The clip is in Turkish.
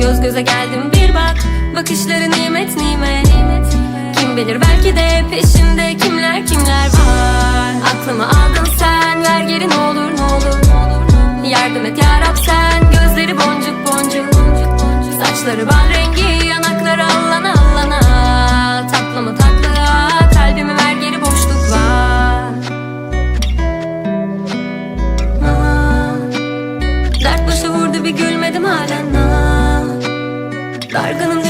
göz göze geldim. Bir bak Bakışları nimet nimet. Kim bilir belki de peşimde kimler kimler var. Aklımı aldın sen ver geri ne olur ne olur Yardım et yarab sen gözleri boncuk boncuk. Saçları bal rengi yanakları allana allana. Tatlı mı tatlıya kalbimi ver geri boşluk var Aa, Dert başı vurdu bir gülmedim halen. Dargınım